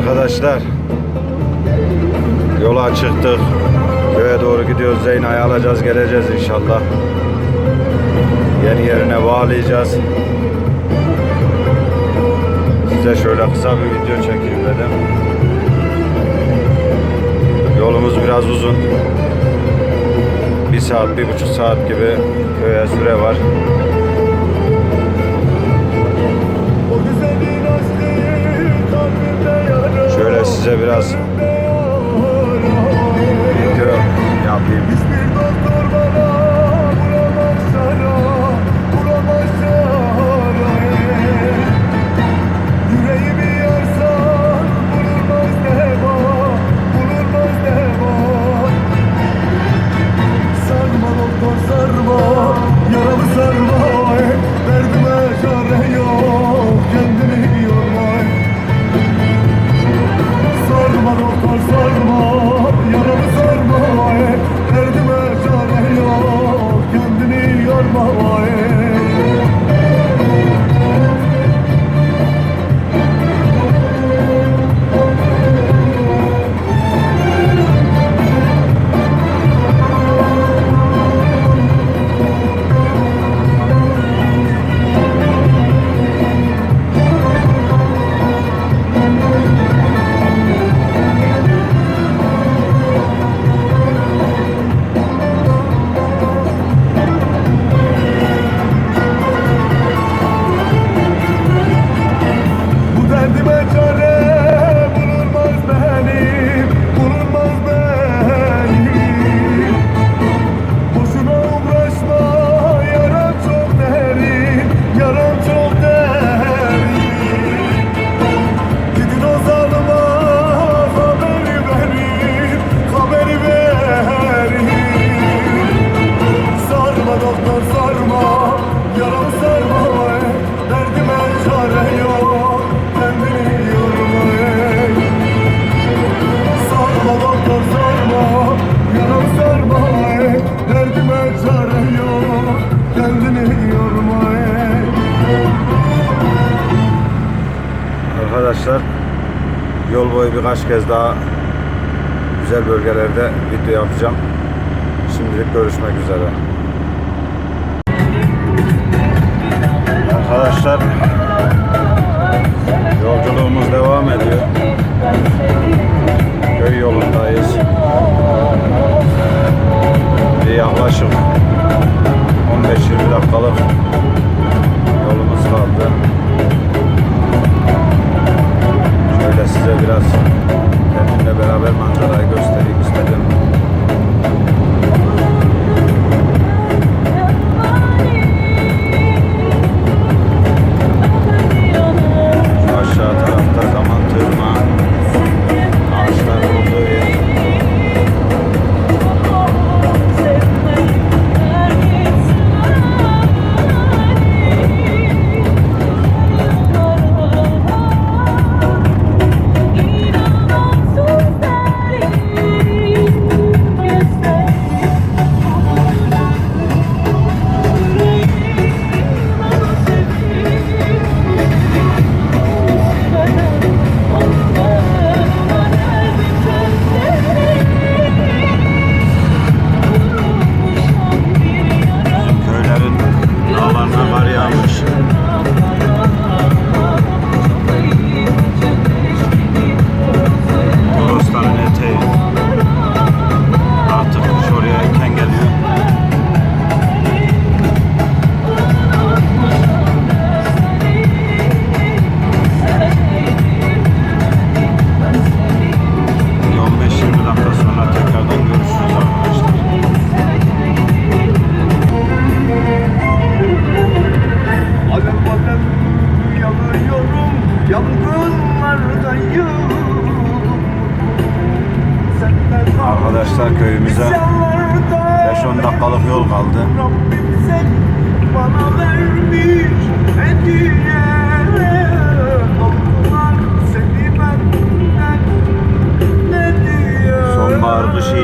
arkadaşlar. Yola çıktık. Köye doğru gidiyoruz. Zeyna'yı alacağız geleceğiz inşallah. Yeni yerine bağlayacağız. Size şöyle kısa bir video çekeyim dedim. Yolumuz biraz uzun. Bir saat, bir buçuk saat gibi köye süre var. Şöyle size biraz video yapayım. kez daha güzel bölgelerde video yapacağım. Şimdilik görüşmek üzere.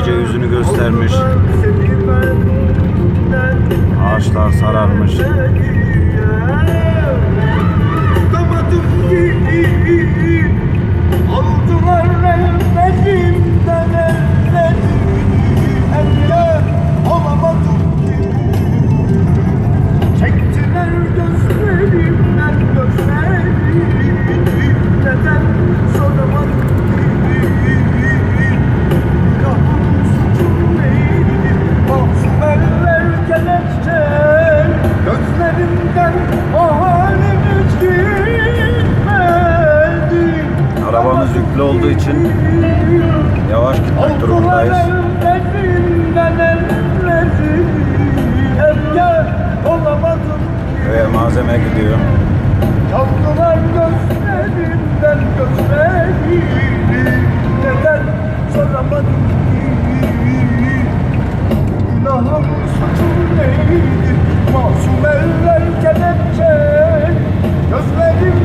iyice yüzünü göstermiş. Ağaçlar sararmış. Olduğu için yavaş gitmek durumundayız. Köye malzeme gidiyor. Çaldılar gözlerimden gözlerimi Neden soramadım Günahım suçum neydi Masum eller kelepçe Gözlerimden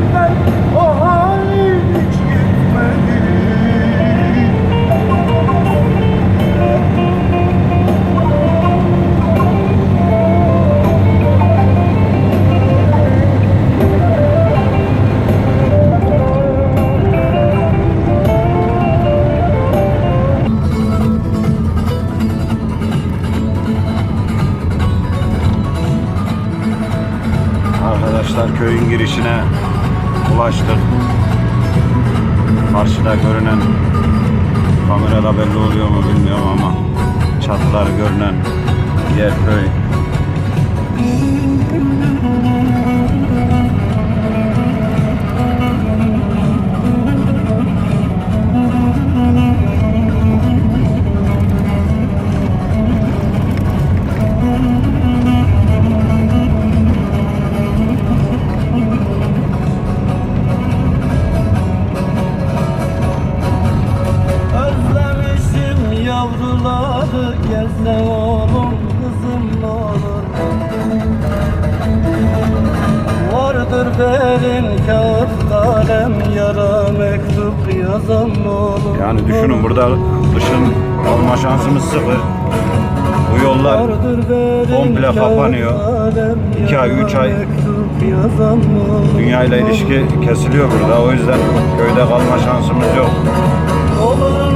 komple kapanıyor. kalem, İki ay, üç ay mektup yazan ne olur dünya ile ilişki kesiliyor burada. O yüzden köyde kalma şansımız yok.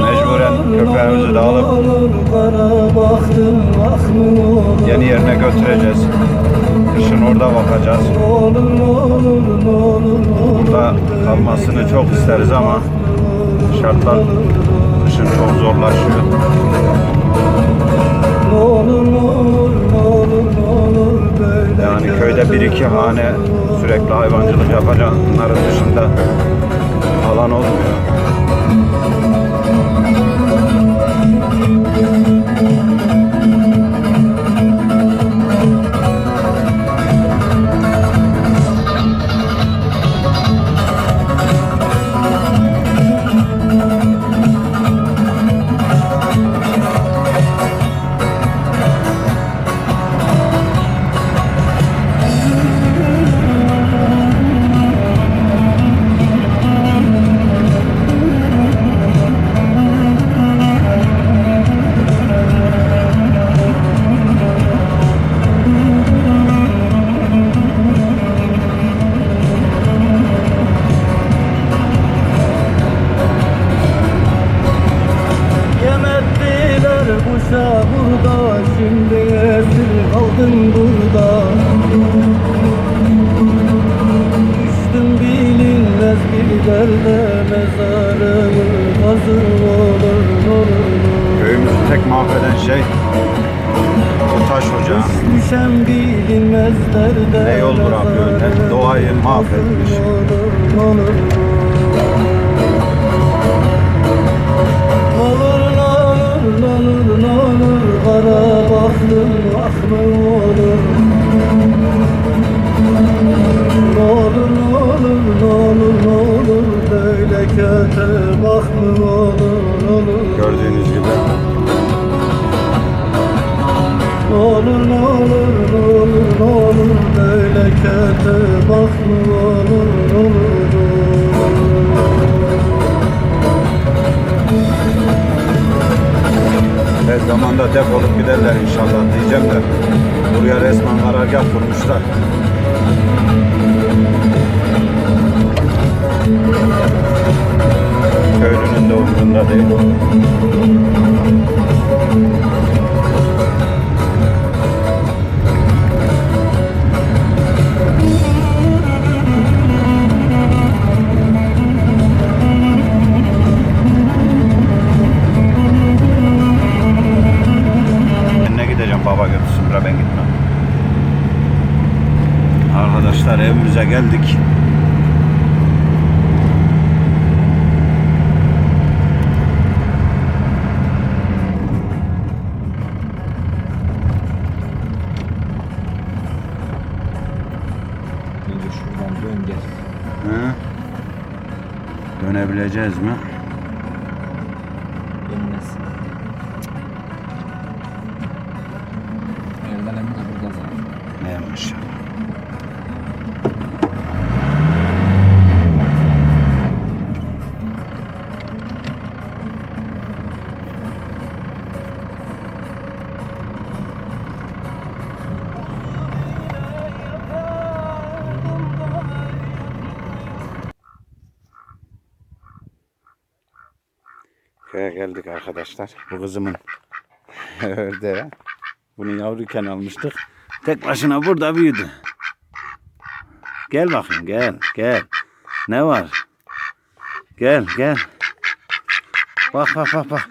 Mecburen köpeğimizi de alıp Yeni yerine götüreceğiz. Kışın orada bakacağız. Burada kalmasını çok isteriz ama şartlar kışın çok zorlaşıyor. Köyde bir iki hane sürekli hayvancılık yapacakların dışında alan olmuyor. Düşen bilinmez derde Ne yol bırakıyor, ne doğayı mahvetmiş. Kötü bak mı olur olur tez zamanda defolup giderler inşallah diyeceğim de buraya resmen karargah kurmuşlar. Köylünün de umurunda değil. Dönebileceğiz mi? Dönmez. Erdal emmi de burada zaten. Neymiş? Köye geldik arkadaşlar. Bu kızımın ördeği. Bunu yavruyken almıştık. Tek başına burada büyüdü. Gel bakayım gel gel. Ne var? Gel gel. Bak bak bak bak.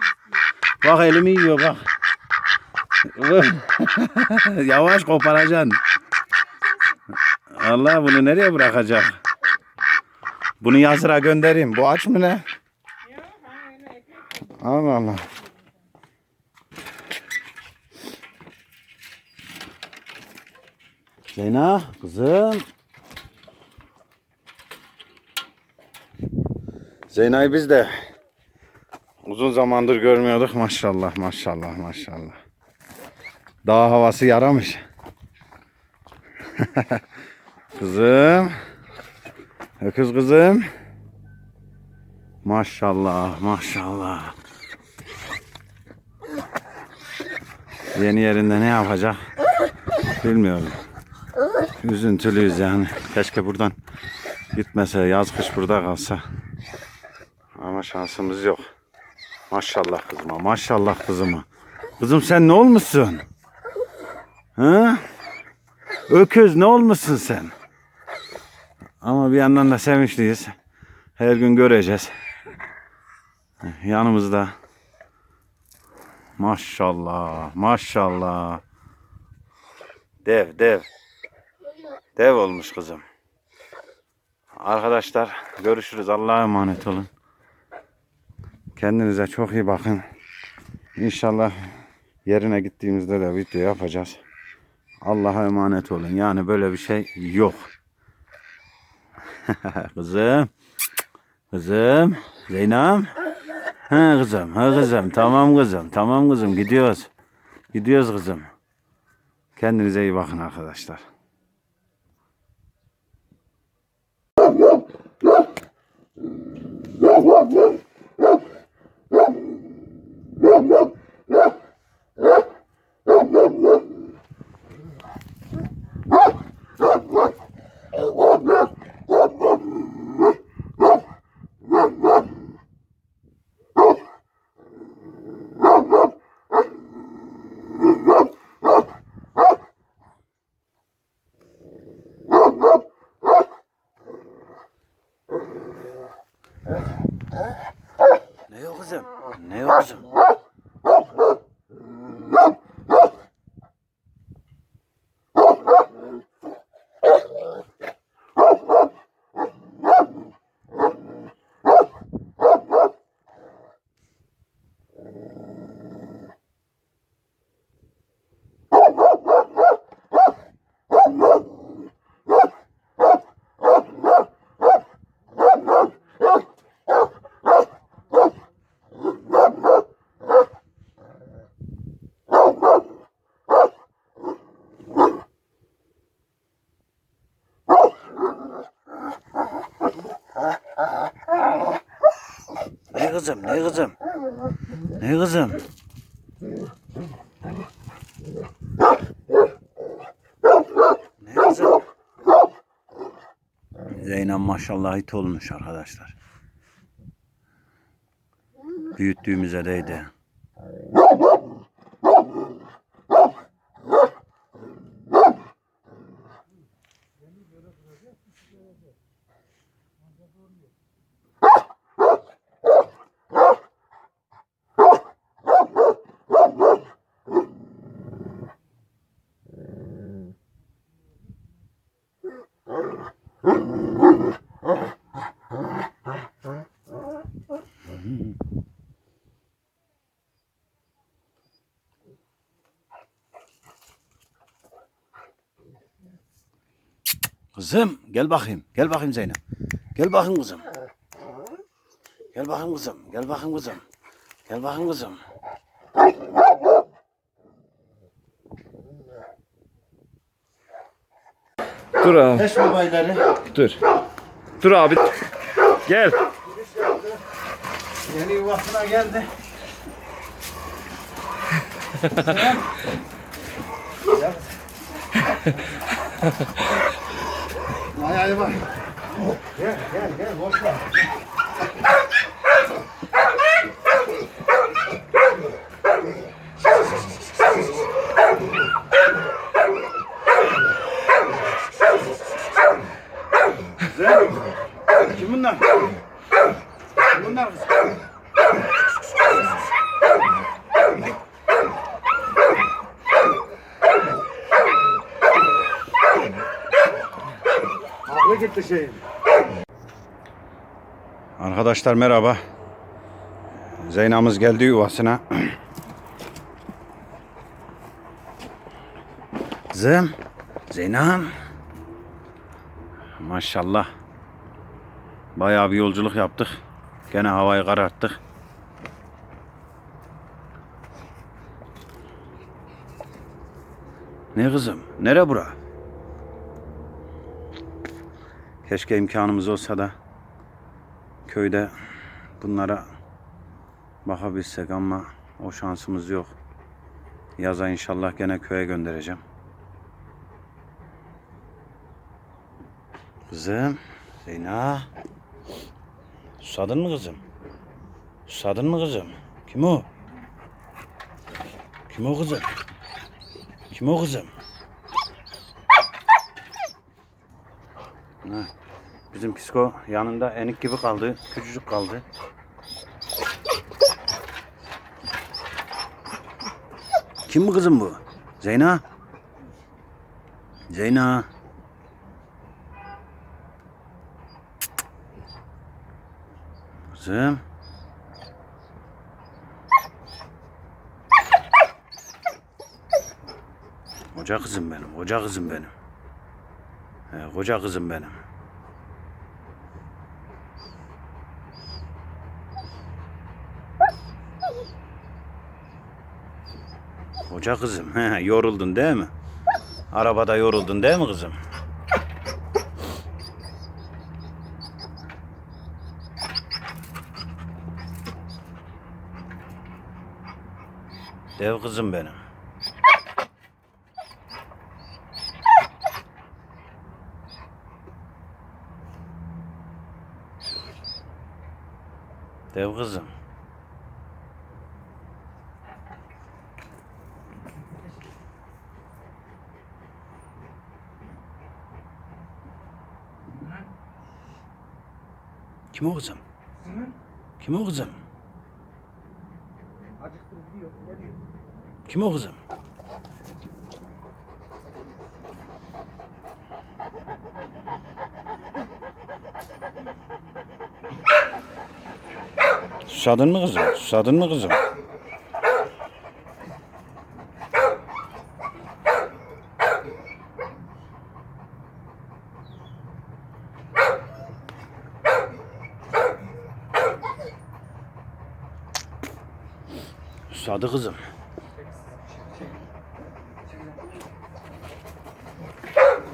Bak elimi yiyor bak. Yavaş koparacaksın. Allah bunu nereye bırakacak? Bunu yazıra göndereyim. Bu aç mı ne? Allah Allah. Zeyna kızım. Zeyna'yı biz de uzun zamandır görmüyorduk maşallah maşallah maşallah. Dağ havası yaramış. kızım. Öküz kızım. Maşallah maşallah. Yeni yerinde ne yapacak? Bilmiyorum. Üzüntülüyüz yani. Keşke buradan gitmese, yaz kış burada kalsa. Ama şansımız yok. Maşallah kızıma, maşallah kızıma. Kızım sen ne olmuşsun? Ha? Öküz ne olmuşsun sen? Ama bir yandan da sevinçliyiz. Her gün göreceğiz. Yanımızda. Maşallah, maşallah. Dev, dev. Dev olmuş kızım. Arkadaşlar görüşürüz. Allah'a emanet olun. Kendinize çok iyi bakın. İnşallah yerine gittiğimizde de video yapacağız. Allah'a emanet olun. Yani böyle bir şey yok. kızım. Kızım. Zeynep. Ha kızım. Ha kızım. Tamam kızım. Tamam kızım. Gidiyoruz. Gidiyoruz kızım. Kendinize iyi bakın arkadaşlar. Ne yok kızım? Ne yok kızım? Ne kızım? Ne kızım? Ne kızım? Ne kızım? Zeynep maşallah it olmuş arkadaşlar. Büyüttüğümüze değdi. Kızım gel bakayım. Gel bakayım Zeynep. Gel bakayım kızım. Gel bakayım kızım. Gel bakayım kızım. Gel bakayım kızım. Dur abi. Eş babayları. Dur. Dur abi. Gel. Yeni yuvasına geldi. Ay ay bak. Gel gel gel boş ver. Güzel. Kim bunlar? Kim bunlar kız? Gitti şeyin. Arkadaşlar merhaba. Zeyna'mız geldi yuvasına. Kızım. Zeynam. Maşallah. Bayağı bir yolculuk yaptık. Gene havayı kararttık. Ne kızım? Nere bura? Keşke imkanımız olsa da köyde bunlara bakabilsek ama o şansımız yok. Yaza inşallah gene köye göndereceğim. Kızım, Zeyna. Susadın mı kızım? Susadın mı kızım? Kim o? Kim o kızım? Kim o kızım? Bizim psiko yanında enik gibi kaldı. Küçücük kaldı. Kim bu kızım bu? Zeyna? Zeyna. Kızım. Koca kızım benim, koca kızım benim. He, koca kızım benim. Koca kızım, yoruldun değil mi? Arabada yoruldun değil mi kızım? Dev kızım benim. Dev kızım. Kim o kızım? Kim o kızım? Kim o kızım? Susadın mı kızım? Susadın mı kızım? Susadı kızım.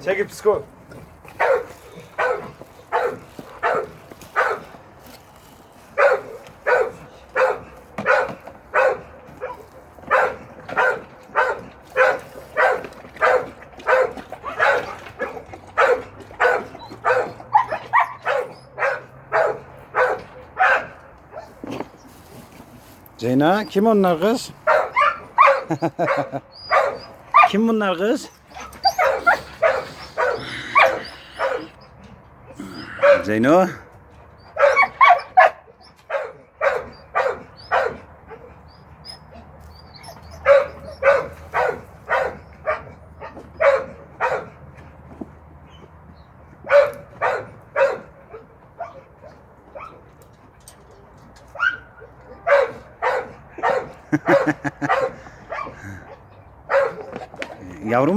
Çekil psiko. Zeyna kim onlar kız? kim bunlar kız? Zeyno.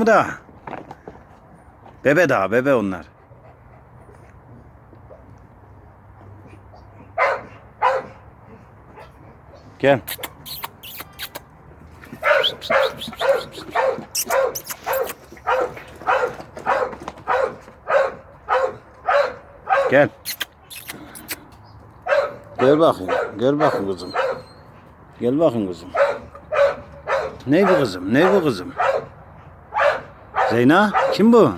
Mu da? Bebe daha, bebe onlar. Gel. Gel. Gel bakayım. Gel bakayım kızım. Gel bakayım kızım. Ne bu kızım? Ne bu kızım? Zeyna? Kim bu?